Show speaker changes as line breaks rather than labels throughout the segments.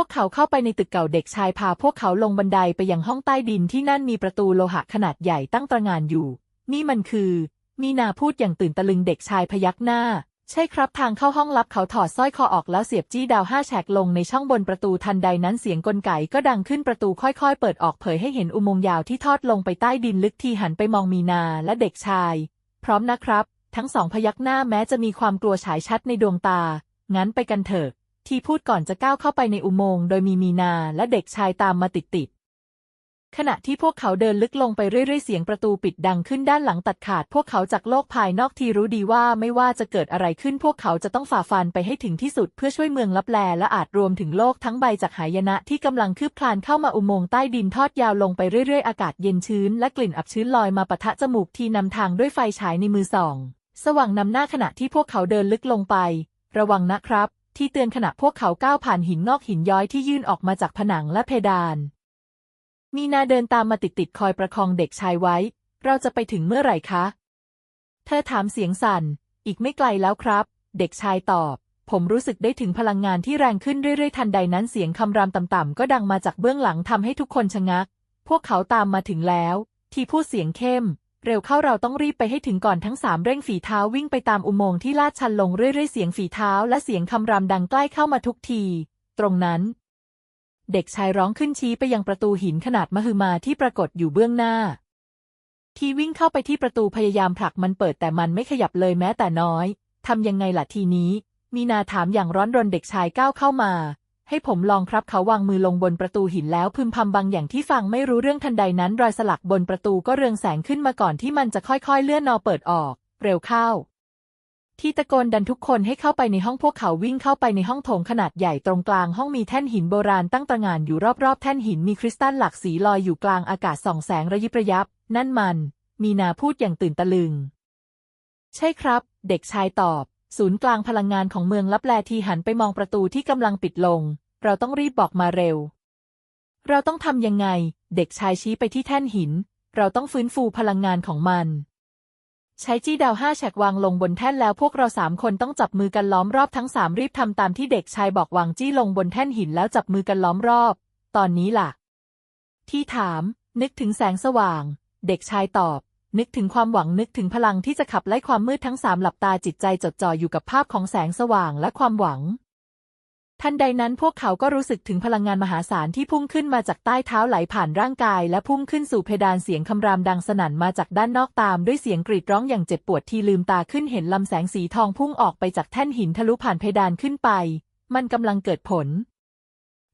วกเขาเข้าไปในตึกเก่าเด็กชายพาพวกเขาลงบันไดไปยังห้องใต้ดินที่นั่นมีประตูโลหะขนาดใหญ่ตั้งตระหงานอยู่ นี่มันคือ มีนาพูดอย่างตื่นตะลึงเด็กชายพยักหน้า ใช่ครับทางเข้าห้องลับเขาถอดสร้อยคอออกแล้วเสียบจี้ดาวห้าแฉกลงในช่องบนประตูทันใดนั้นเสียงกลไกก็ดังขึ้นประตูค่อยๆ เปิดออกเผยให้เห็นอุโมงค์ยาวที่ทอดลงไปใต้ดินลึกทีหันไปมองมีนาและเด็กชาย พร้อมนะครับ ทั้งสองพยักหน้าแม้จะมีความกลัวฉายชัดในดวงตา งั้นไปกันเถอะ ที่พูดก่อนจะก้าวเข้าไปในอุโมงค์โดยมีมีนาและเด็กชายตามมาติดๆ ขณะที่พวกเขาเดินลึกลงไปเรื่อยๆ เสียงประตูปิดดังขึ้นด้านหลังตัดขาด พวกเขาจากโลกภายนอกที่รู้ดีว่าไม่ว่าจะเกิดอะไรขึ้นพวกเขาจะต้องฝ่าฟันไปให้ถึงที่สุดเพื่อช่วยเมืองลับแลและอาจรวมถึงโลกทั้งใบจากหายนะที่กำลังคืบคลานเข้ามาอุโมงค์ใต้ดินทอดยาวลงไปเรื่อยๆ อากาศเย็นชื้นและกลิ่นอับชื้นลอยมาปะทะจมูกทีนำทางด้วยไฟฉายในมือส่อง สว่างนำหน้าขณะที่พวกเขาเดินลึกลงไประวังนะครับ ที่เตือนขณะพวกเขาก้าวผ่านหินงอกหินย้อยที่ยื่นออกมาจากผนังและเพดาน มีนาเดินตามมาติดๆคอยประคองเด็กชายไว้ เราจะไปถึงเมื่อไหร่คะ เธอถามเสียงสั่น อีกไม่ไกลแล้วครับ เด็กชายตอบ ผมรู้สึกได้ถึงพลังงานที่แรงขึ้นเรื่อยๆ ทันใดนั้นเสียงคำรามต่ำๆก็ดังมาจากเบื้องหลังทำให้ทุกคนชะงัก พวกเขาตามมาถึงแล้ว ที่พูดเสียงเข้ม เร็วเข้าเราต้องรีบไปให้ถึงก่อนทั้งสามเร่งฝีเท้าวิ่งไปตามอุโมงค์ที่ลาดชันลงเรื่อยๆ เสียงฝีเท้าและเสียงคำรามดังใกล้เข้ามาทุกที ตรงนั้น เด็กชายร้องขึ้นชี้ไปยังประตูหินขนาดมหึมาที่ปรากฏอยู่เบื้องหน้า ทีวิ่งเข้าไปที่ประตูพยายามผลักมันเปิดแต่มันไม่ขยับเลยแม้แต่น้อยทำยังไงล่ะทีนี้ มีนาถามอย่างร้อนรนเด็กชายก้าวเข้ามา ให้ผมลองครับเขาวางมือลงบนประตูหินแล้วพึมพำบางอย่างที่ฟังไม่รู้เรื่องทันใดนั้น รอยสลักบนประตูก็เรืองแสงขึ้นมาก่อนที่มันจะค่อยๆ เลื่อนนอเปิดออก เร็วเข้า ที่ตะโกนดันทุกคนให้เข้าไปในห้องพวกเขาวิ่งเข้าไปในห้องโถงขนาดใหญ่ตรงกลางห้องมีแท่นหินโบราณตั้งตระหง่านอยู่รอบๆ แท่นหินมีคริสตัลหลากสีลอยอยู่กลางอากาศส่องแสงระยิบระยับ นั่นมัน มีนาพูดอย่างตื่นตะลึง ใช่ครับ เด็กชายตอบ ศูนย์กลางพลังงานของเมืองลับแลทีหันไปมองประตูที่กำลังปิดลง เราต้องรีบบอกมาเร็ว เราต้องทำยังไง เด็กชายชี้ไปที่แท่นหิน เราต้องฟื้นฟูพลังงานของมัน ใช้จี้ดาวห้าแฉกวางลงบนแท่นแล้วพวกเราสามคนต้องจับมือกันล้อมรอบทั้งสามรีบทำตามที่เด็กชายบอกวางจี้ลงบนแท่นหินแล้วจับมือกันล้อมรอบ ตอนนี้ล่ะ ที่ถาม นึกถึงแสงสว่าง เด็กชายตอบ นึกถึงความหวังนึกถึงพลังที่จะขับไล่ความมืดทั้งสามหลับตาจิตใจจดจ่ออยู่กับภาพของแสงสว่างและความหวัง ทันใดนั้นพวกเขาก็รู้สึกถึงพลังงานมหาศาลที่พุ่งขึ้นมาจากใต้เท้าไหลผ่านร่างกาย และพุ่งขึ้นสู่เพดานเสียงคำรามดังสนั่นมาจากด้านนอกตามด้วยเสียงกรีดร้องอย่างเจ็บปวดที่ลืมตาขึ้นเห็นลำแสงสีทองพุ่งออกไปจากแท่นหินทะลุผ่านเพดานขึ้นไป มันกำลังเกิดผล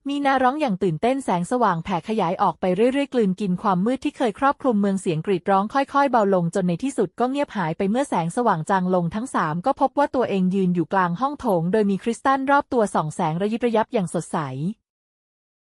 มีนาร้องอย่างตื่นเต้นแสงสว่างแผ่ขยายออกไปเรื่อยๆ กลืนกินความมืดที่เคยครอบคลุมเมืองเสียงกรีดร้องค่อยๆ เบาลงจนในที่สุดก็เงียบหายไปเมื่อแสงสว่างจางลงทั้งสามก็พบว่าตัวเองยืนอยู่กลางห้องโถง โดยมีคริสตัลรอบตัวส่องแสงระยิบระยับอย่างสดใส